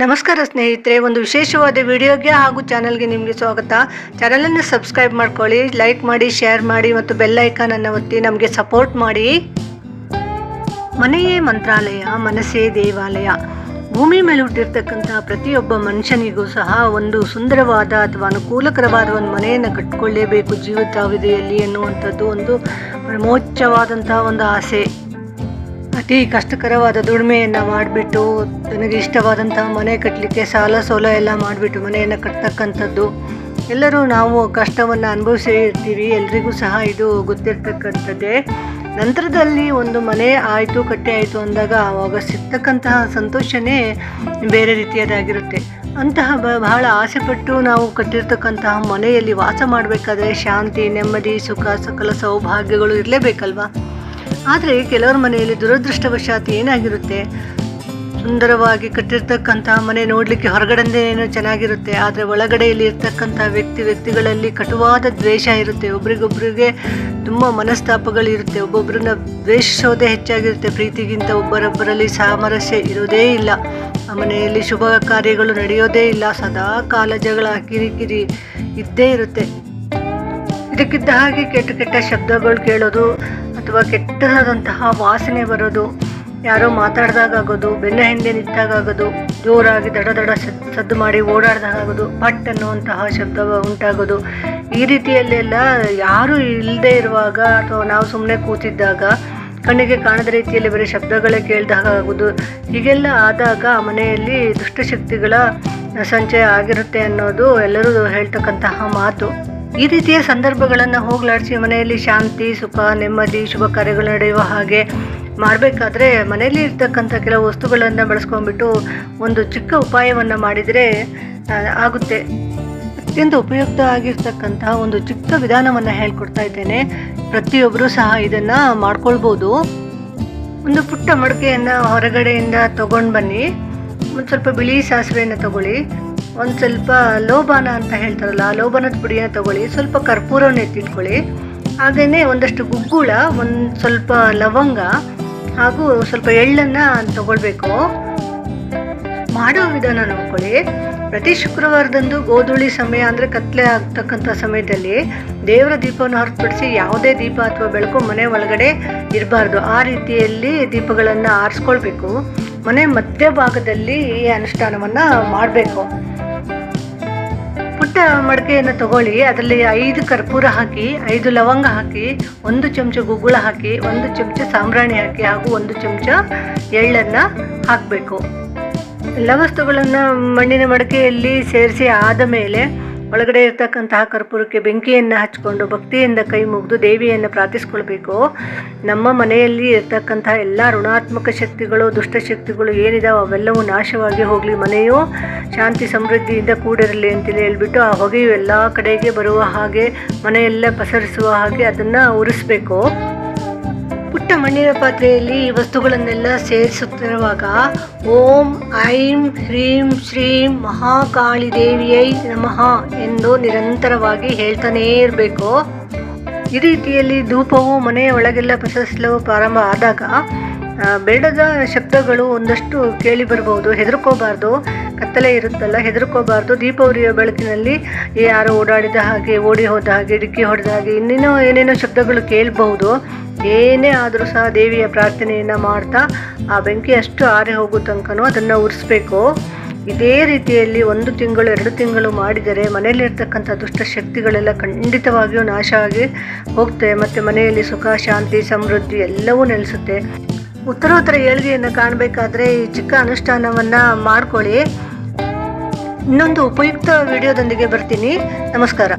ನಮಸ್ಕಾರ ಸ್ನೇಹಿತರೆ, ಒಂದು ವಿಶೇಷವಾದ ವಿಡಿಯೋಗೆ ಹಾಗೂ ಚಾನಲ್ಗೆ ನಿಮಗೆ ಸ್ವಾಗತ. ಚಾನಲನ್ನು ಸಬ್ಸ್ಕ್ರೈಬ್ ಮಾಡ್ಕೊಳ್ಳಿ ಲೈಕ್ ಮಾಡಿ ಶೇರ್ ಮಾಡಿ ಮತ್ತು ಬೆಲ್ ಐಕಾನನ್ನು ಒತ್ತಿ ನಮಗೆ ಸಪೋರ್ಟ್ ಮಾಡಿ. ಮನೆಯೇ ಮಂತ್ರಾಲಯ, ಮನಸ್ಸೇ ದೇವಾಲಯ. ಭೂಮಿ ಮೇಲೆ ಹುಟ್ಟಿರ್ತಕ್ಕಂಥ ಪ್ರತಿಯೊಬ್ಬ ಮನುಷ್ಯನಿಗೂ ಸಹ ಒಂದು ಸುಂದರವಾದ ಅಥವಾ ಅನುಕೂಲಕರವಾದ ಒಂದು ಮನೆಯನ್ನು ಕಟ್ಕೊಳ್ಳೇಬೇಕು ಜೀವಿತಾವಧಿಯಲ್ಲಿ ಎನ್ನುವಂಥದ್ದು ಒಂದು ಪ್ರಮೋಚ್ಚವಾದಂತಹ ಒಂದು ಆಸೆ. ಅತಿ ಕಷ್ಟಕರವಾದ ದುಡಿಮೆಯನ್ನು ಮಾಡಿಬಿಟ್ಟು ನನಗೆ ಇಷ್ಟವಾದಂತಹ ಮನೆ ಕಟ್ಟಲಿಕ್ಕೆ ಸಾಲ ಸೋಲ ಎಲ್ಲ ಮಾಡಿಬಿಟ್ಟು ಮನೆಯನ್ನು ಕಟ್ತಕ್ಕಂಥದ್ದು. ಎಲ್ಲರೂ ನಾವು ಕಷ್ಟವನ್ನು ಅನುಭವಿಸಿ ಇರ್ತೀವಿ. ಎಲ್ರಿಗೂ ಸಹ ಇದು ಗೊತ್ತಿರ್ತಕ್ಕಂಥದ್ದೇ. ನಂತರದಲ್ಲಿ ಒಂದು ಮನೆ ಆಯಿತು, ಕಟ್ಟೆ ಆಯಿತು ಅಂದಾಗ ಆವಾಗ ಸಿಗ್ತಕ್ಕಂತಹ ಸಂತೋಷನೇ ಬೇರೆ ರೀತಿಯದಾಗಿರುತ್ತೆ. ಅಂತಹ ಬಹಳ ಆಸೆಪಟ್ಟು ನಾವು ಕಟ್ಟಿರ್ತಕ್ಕಂತಹ ಮನೆಯಲ್ಲಿ ವಾಸ ಮಾಡಬೇಕಾದ್ರೆ ಶಾಂತಿ, ನೆಮ್ಮದಿ, ಸುಖ, ಸಕಲ ಸೌಭಾಗ್ಯಗಳು ಇರಲೇಬೇಕಲ್ವಾ? ಆದರೆ ಕೆಲವರ ಮನೆಯಲ್ಲಿ ದುರದೃಷ್ಟವಶಾತ್ ಏನಾಗಿರುತ್ತೆ? ಸುಂದರವಾಗಿ ಕಟ್ಟಿರ್ತಕ್ಕಂಥ ಮನೆ ನೋಡಲಿಕ್ಕೆ ಹೊರಗಡೆಂದೇನು ಚೆನ್ನಾಗಿರುತ್ತೆ, ಆದರೆ ಒಳಗಡೆಯಲ್ಲಿ ಇರ್ತಕ್ಕಂಥ ವ್ಯಕ್ತಿ ವ್ಯಕ್ತಿಗಳಲ್ಲಿ ಕಟುವಾದ ದ್ವೇಷ ಇರುತ್ತೆ. ಒಬ್ರಿಗೊಬ್ರಿಗೆ ತುಂಬ ಮನಸ್ತಾಪಗಳಿರುತ್ತೆ ಒಬ್ಬೊಬ್ಬರನ್ನ ದ್ವೇಷಿಸೋದೇ ಹೆಚ್ಚಾಗಿರುತ್ತೆ. ಪ್ರೀತಿಗಿಂತ ಒಬ್ಬರೊಬ್ಬರಲ್ಲಿ ಸಾಮರಸ್ಯ ಇರೋದೇ ಇಲ್ಲ. ಆ ಮನೆಯಲ್ಲಿ ಶುಭ ಕಾರ್ಯಗಳು ನಡೆಯೋದೇ ಇಲ್ಲ. ಸದಾ ಕಾಲ ಜಗಳ, ಕಿರಿಕಿರಿ ಇದ್ದೇ ಇರುತ್ತೆ. ಇದಕ್ಕಿದ್ದ ಹಾಗೆ ಕೆಟ್ಟ ಕೆಟ್ಟ ಶಬ್ದಗಳು ಕೇಳೋದು ಅಥವಾ ಕೆಟ್ಟದಾದಂತಹ ವಾಸನೆ ಬರೋದು, ಯಾರೋ ಮಾತಾಡಿದಾಗ ಆಗೋದು ಬೆನ್ನ ಹಿಂದೆ ನಿಂತಾಗ ಆಗೋದು ಜೋರಾಗಿ ದಡ ದಡ ಸದ್- ಸದ್ದು ಮಾಡಿ ಓಡಾಡ್ದಾಗ ಆಗೋದು ಪಟ್ ಅನ್ನುವಂತಹ ಶಬ್ದ ಉಂಟಾಗೋದು. ಈ ರೀತಿಯಲ್ಲೆಲ್ಲ ಯಾರು ಇಲ್ಲದೆ ಇರುವಾಗ ಅಥವಾ ನಾವು ಸುಮ್ಮನೆ ಕೂತಿದ್ದಾಗ ಕಣ್ಣಿಗೆ ಕಾಣದ ರೀತಿಯಲ್ಲಿ ಬರೀ ಶಬ್ದಗಳೇ ಕೇಳಿದಾಗ ಆಗೋದು ಹೀಗೆಲ್ಲ ಆದಾಗ ಮನೆಯಲ್ಲಿ ದುಷ್ಟಶಕ್ತಿಗಳ ಸಂಚಯ ಆಗಿರುತ್ತೆ ಅನ್ನೋದು ಎಲ್ಲರೂ ಹೇಳ್ತಕ್ಕಂತಹ ಮಾತು. ಈ ರೀತಿಯ ಸಂದರ್ಭಗಳನ್ನು ಹೋಗ್ಲಾಡಿಸಿ ಮನೆಯಲ್ಲಿ ಶಾಂತಿ, ಸುಖ, ನೆಮ್ಮದಿ, ಶುಭ ಕಾರ್ಯಗಳು ನಡೆಯುವ ಹಾಗೆ ಮಾಡಬೇಕಾದ್ರೆ ಮನೆಯಲ್ಲಿ ಇರ್ತಕ್ಕಂಥ ಕೆಲವು ವಸ್ತುಗಳನ್ನು ಬಳಸ್ಕೊಂಡ್ಬಿಟ್ಟು ಒಂದು ಚಿಕ್ಕ ಉಪಾಯವನ್ನು ಮಾಡಿದರೆ ಆಗುತ್ತೆ. ಅತ್ಯಂತ ಉಪಯುಕ್ತ ಆಗಿರ್ತಕ್ಕಂತಹ ಒಂದು ಚಿಕ್ಕ ವಿಧಾನವನ್ನು ಹೇಳ್ಕೊಡ್ತಾ ಇದ್ದೇನೆ. ಪ್ರತಿಯೊಬ್ಬರೂ ಸಹ ಇದನ್ನು ಮಾಡ್ಕೊಳ್ಬೋದು. ಒಂದು ಪುಟ್ಟ ಮಡಕೆಯನ್ನು ಹೊರಗಡೆಯಿಂದ ತಗೊಂಡು ಬನ್ನಿ. ಒಂದು ಸ್ವಲ್ಪ ಬಿಳಿ ಸಾಸಿವೆಯನ್ನು ತಗೊಳ್ಳಿ. ಒಂದು ಸ್ವಲ್ಪ ಲೋಬಾನ ಅಂತ ಹೇಳ್ತಾರಲ್ಲ, ಆ ಲೋಬಾನದ ಪುಡಿಯನ್ನು ತಗೊಳ್ಳಿ, ಸ್ವಲ್ಪ ಕರ್ಪೂರವನ್ನು ಎತ್ತಿಟ್ಕೊಳ್ಳಿ. ಹಾಗೆಯೇ ಒಂದಷ್ಟು ಗುಗ್ಗುಳ, ಒಂದು ಸ್ವಲ್ಪ ಲವಂಗ, ಹಾಗೂ ಸ್ವಲ್ಪ ಎಳ್ಳನ್ನು ತಗೊಳ್ಬೇಕು. ಮಾಡೋ ವಿಧಾನ ನೋಡ್ಕೊಳ್ಳಿ. ಪ್ರತಿ ಶುಕ್ರವಾರದಂದು ಗೋಧೂಳಿ ಸಮಯ ಅಂದರೆ ಕತ್ಲೆ ಆಗ್ತಕ್ಕಂಥ ಸಮಯದಲ್ಲಿ ದೇವರ ದೀಪವನ್ನು ಹೊರತುಪಡಿಸಿ ಯಾವುದೇ ದೀಪ ಅಥವಾ ಬೆಳಕು ಮನೆ ಒಳಗಡೆ ಇರಬಾರ್ದು. ಆ ರೀತಿಯಲ್ಲಿ ದೀಪಗಳನ್ನು ಆರಿಸ್ಕೊಳ್ಬೇಕು. ಮನೆ ಮಧ್ಯಭಾಗದಲ್ಲಿ ಈ ಅನುಷ್ಠಾನವನ್ನು ಮಾಡಬೇಕು. ಮಡಕೆಯನ್ನು ತಗೊಳ್ಳಿ, ಅದರಲ್ಲಿ ಐದು ಕರ್ಪೂರ ಹಾಕಿ, ಐದು ಲವಂಗ ಹಾಕಿ, ಒಂದು ಚಮಚ ಗುಗ್ಗುಳ ಹಾಕಿ, ಒಂದು ಚಮಚ ಸಾಂಬ್ರಾಣಿ ಹಾಕಿ ಹಾಗೂ ಒಂದು ಚಮಚ ಎಳ್ಳನ್ನು ಹಾಕಬೇಕು. ಎಲ್ಲ ವಸ್ತುಗಳನ್ನು ಮಣ್ಣಿನ ಮಡಕೆಯಲ್ಲಿ ಸೇರಿಸಿ ಆದ ಮೇಲೆ ಒಳಗಡೆ ಇರ್ತಕ್ಕಂತಹ ಕರ್ಪೂರಕ್ಕೆ ಬೆಂಕಿಯನ್ನು ಹಚ್ಕೊಂಡು ಭಕ್ತಿಯಿಂದ ಕೈ ಮುಗಿದು ದೇವಿಯನ್ನು ಪ್ರಾರ್ಥಿಸ್ಕೊಳ್ಬೇಕು. ನಮ್ಮ ಮನೆಯಲ್ಲಿ ಇರ್ತಕ್ಕಂತಹ ಎಲ್ಲ ಋಣಾತ್ಮಕ ಶಕ್ತಿಗಳು ದುಷ್ಟಶಕ್ತಿಗಳು ಏನಿದಾವೆ ಅವೆಲ್ಲವೂ ನಾಶವಾಗಿ ಹೋಗಲಿ, ಮನೆಯು ಶಾಂತಿ ಸಮೃದ್ಧಿಯಿಂದ ಕೂಡಿರಲಿ ಅಂತೇಳಿ ಹೇಳ್ಬಿಟ್ಟು ಆ ಹೊಗೆಯು ಎಲ್ಲ ಕಡೆಗೆ ಬರುವ ಹಾಗೆ ಮನೆಯೆಲ್ಲ ಪಸರಿಸುವ ಹಾಗೆ ಅದನ್ನು ಉರಿಸ್ಬೇಕು. ಪುಟ್ಟ ಮಣ್ಣಿನ ಪಾತ್ರೆಯಲ್ಲಿ ಈ ವಸ್ತುಗಳನ್ನೆಲ್ಲ ಸೇರಿಸುತ್ತಿರುವಾಗ ಓಂ ಐಂ ಹ್ರೀಂ ಶ್ರೀಂ ಮಹಾಕಾಳಿ ದೇವಿಯೈ ನಮಃ ಎಂದು ನಿರಂತರವಾಗಿ ಹೇಳ್ತಾನೇ ಇರಬೇಕು. ಈ ರೀತಿಯಲ್ಲಿ ಧೂಪವು ಮನೆಯ ಒಳಗೆಲ್ಲ ಪ್ರಸರಿಸಲು ಪ್ರಾರಂಭ ಆದಾಗ ಬೇಡದ ಶಬ್ದಗಳು ಒಂದಷ್ಟು ಕೇಳಿ ಬರಬಹುದು. ಹೆದರ್ಕೋಬಾರ್ದು. ಕತ್ತಲೆ ಇರುತ್ತಲ್ಲ, ಹೆದರ್ಕೋಬಾರ್ದು. ದೀಪ ಉರಿಯ ಬೆಳಕಿನಲ್ಲಿ ಯಾರೋ ಓಡಾಡಿದ ಹಾಗೆ, ಓಡಿ ಹೋದ ಹಾಗೆ, ಡಿಕ್ಕಿ ಹೊಡೆದ ಹಾಗೆ ಇನ್ನೇನೋ ಏನೇನೋ ಶಬ್ದಗಳು ಕೇಳಬಹುದು. ಏನೇ ಆದರೂ ಸಹ ದೇವಿಯ ಪ್ರಾರ್ಥನೆಯನ್ನು ಮಾಡ್ತಾ ಆ ಬೆಂಕಿ ಅಷ್ಟು ಆರೆ ಹೋಗೋ ತನಕನೂ ಅದನ್ನು ಉರಿಸ್ಬೇಕು. ಇದೇ ರೀತಿಯಲ್ಲಿ ಒಂದು ತಿಂಗಳು, ಎರಡು ತಿಂಗಳು ಮಾಡಿದರೆ ಮನೆಯಲ್ಲಿರ್ತಕ್ಕಂಥ ದುಷ್ಟ ಶಕ್ತಿಗಳೆಲ್ಲ ಖಂಡಿತವಾಗಿಯೂ ನಾಶ ಆಗಿ ಹೋಗ್ತವೆ. ಮತ್ತು ಮನೆಯಲ್ಲಿ ಸುಖ, ಶಾಂತಿ, ಸಮೃದ್ಧಿ ಎಲ್ಲವೂ ನೆಲೆಸುತ್ತೆ. ಉತ್ತರೋತ್ತರ ಏಳಿಗೆಯನ್ನು ಕಾಣಬೇಕಾದ್ರೆ ಈ ಚಿಕ್ಕ ಅನುಷ್ಠಾನವನ್ನು ಮಾಡ್ಕೊಳ್ಳಿ. ಇನ್ನೊಂದು ಉಪಯುಕ್ತ ವಿಡಿಯೋದೊಂದಿಗೆ ಬರ್ತೀನಿ. ನಮಸ್ಕಾರ.